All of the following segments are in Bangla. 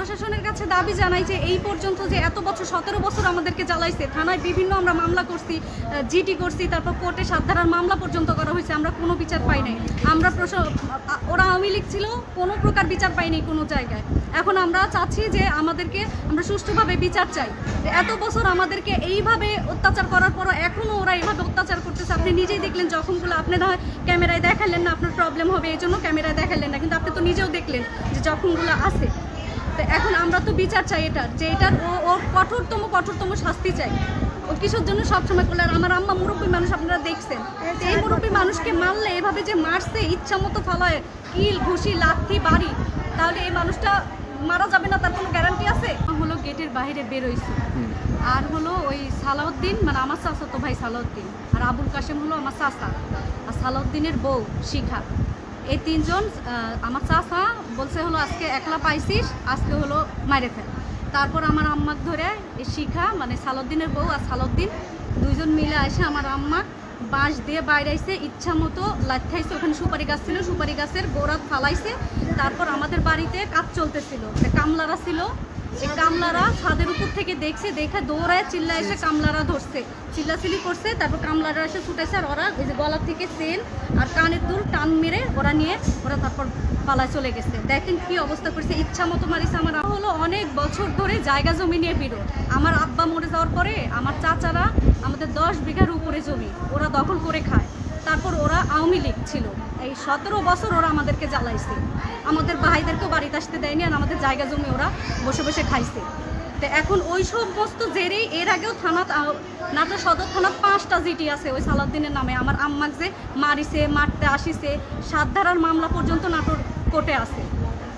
প্রশাসনের কাছে দাবি জানাই যে এই পর্যন্ত যে এত বছর, সতেরো বছর আমাদেরকে জ্বালাইছে, থানায় বিভিন্ন আমরা মামলা করছি জিটি করছি, তারপর কোর্টে সাত ধারার মামলা পর্যন্ত করা হয়েছে, আমরা কোনো বিচার পাই নাই। আমরা ওরা আওয়ামী লীগ ছিল, কোনো প্রকার বিচার পাইনি কোনো জায়গায়। এখন আমরা চাচ্ছি যে আমাদেরকে, আমরা সুষ্ঠুভাবে বিচার চাই। এত বছর আমাদেরকে এইভাবে অত্যাচার করার পরও এখনও ওরা এইভাবে অত্যাচার করতেছে। আপনি নিজেই দেখলেন জখমগুলো আপনি না ক্যামেরায় দেখালেন না আপনার প্রবলেম হবে, এই জন্য ক্যামেরায় দেখালেন না। কিন্তু আপনি তো নিজেও দেখলেন যে জখমগুলো আছে এখন আমরা তো বিচার চাই এটার, যে এটার ও ওর কঠোরতম কঠোরতম শাস্তি চাই। ও কিসের জন্য সবসময় করলে, আর আমার আম্মা মুরব্বী মানুষ আপনারা দেখছেন। এই মুরব্বী মানুষকে মারলে, এভাবে যে মারছে ইচ্ছা মতো ফালায়, কিল, ঘুষি, লাথি, বাড়ি, তাহলে এই মানুষটা মারা যাবে না, তার কোনো গ্যারান্টি আছে? হলো গেটের বাইরে বেরোইছে আর হলো ওই সালাউদ্দিন মানে আমার চাচা তো ভাই সালাউদ্দিন, আর আবুল কাশেম হলো আমার চাচা। আর সালাউদ্দিনের বউ শিখা। এই তিনজন আমার চাষা বলছে হলো, আজকে একলা পাইছিস, আজকে হলো মাইরে ফেল। তারপর আমার আম্মাক ধরে শিখা মানে সালদ্দিনের বউ আর সালদ্দিন দুইজন মিলে আসে আমার আম্মা বাঁশ দিয়ে বাইরে আইসে ইচ্ছা মতো লাথাইছে ওখানে সুপারি গাছ ছিল, সুপারি গাছের গোড়া ফালাইছে। তারপর আমাদের বাড়িতে কাজ চলতেছিল কামলারা ছিল। এই কামলারা ছাদের উপর থেকে দেখছে, দেখে দৌড়ায় চিল্লা এসে কামলারা ধরছে। চিল্লাচিল্লি করছে, তারপর কামলারা এসে ছুটেছে আর ওরা এই যে গলা থেকে সেল আর কানের দুল টান মেরে ওরা নিয়ে, ওরা তারপর পালায় চলে গেছে। দেখেন কি অবস্থা করছে, ইচ্ছা মতো মারিছে আমার হলো অনেক বছর ধরে জায়গা জমি নিয়ে বিরোধ। আমার আব্বা মরে যাওয়ার পরে আমার চাচারা আমাদের দশ বিঘার উপরে জমি, ওরা দখল করে খায়। তারপর ওরা আওয়ামী লীগ ছিল। এই সতেরো বছর ওরা আমাদেরকে জ্বালাইছে। আমাদের ভাইদেরকেও বাড়িতে আসতে দেয়নি আর আমাদের জায়গা জমি ওরা বসে বসে খাইছে। তো এখন ওই সমস্ত জেরেই এর আগেও থানা নাটোর সদর থানার পাঁচটা জিটি আছে ওই সালাউদ্দিনের নামে। আমার আম্মাক যে মারিছে মারতে আসিছে সাত ধারার মামলা পর্যন্ত নাটোর কোর্টে আছে।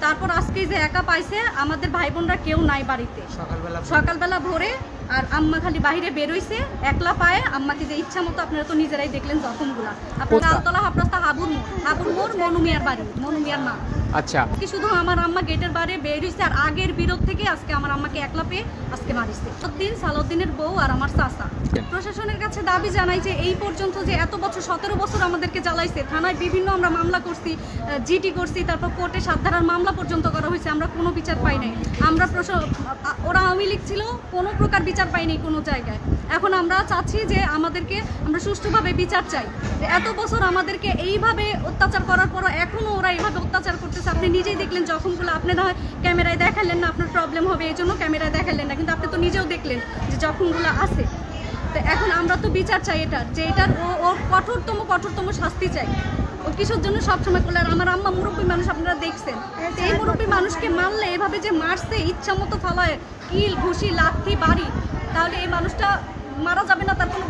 তারপর আজকে যে একা পাইছে আমাদের ভাই বোনরা কেউ নাই বাড়িতে। সকালবেলা সকালবেলা ভোরে আর আম্মা খালি বাইরে বেরোইছে একলা পায়ে। আম্মাকে যে ইচ্ছা মতো আপনারা তো নিজেরাই দেখলেন জখমগুলা। আপনারা? আলতলা হাফরাস্তা হাবুর মোড়। হাবুর মোড় মনুমিয়ার বাড়ি মনুমিয়ার মা। আচ্ছা। কি শুধু আমার আম্মা গেটের বাইরে বেরিয়েছে আর আগের বিরোধ থেকে আজকে আমার আম্মাকে একলা পেয়ে আজকে মারিছে দিন সালাউদ্দিনের বউ আর আমার চাচা। প্রশাসনের কাছে দাবি জানাই যে এই পর্যন্ত যে এত বছর সতেরো বছর আমাদেরকে জ্বালাইছে থানায় বিভিন্ন আমরা মামলা করছি জিটি করছি তারপর কোর্টে সাত ধারার মামলা পর্যন্ত করা হয়েছে আমরা কোনো বিচার পাই নাই। আমরা ওরা আওয়ামী লীগ ছিল কোনো প্রকার বিচার পাইনি কোনো জায়গায়। এখন আমরা চাচ্ছি যে আমাদেরকে আমরা সুষ্ঠুভাবে বিচার চাই। এত বছর আমাদেরকে এইভাবে অত্যাচার করার পরও এখনও ওরা এইভাবে অত্যাচার করতেছে আপনি নিজেই দেখলেন যখনগুলো আপনি না হয় ক্যামেরায় দেখালেন না আপনার প্রবলেম হবে এই জন্য ক্যামেরায় দেখালেন না। কিন্তু আপনি তো নিজেও দেখলেন যে যখনগুলো আছে। তো এখন আমরা তো বিচার চাই এটার যে এটার ও ওর কঠোরতম কঠোরতম শাস্তি চাই। ও কিসের জন্য সবসময় করলে? আর আমার আম্মা মুরব্বী মানুষ আপনারা দেখছেন। এই মুরব্বী মানুষকে মারলে এভাবে যে মারছে ইচ্ছা মতো ফালায় কিল ঘুষি লাথি বাড়ি তাহলে এই মানুষটা মারা যাবে না? তার কোনো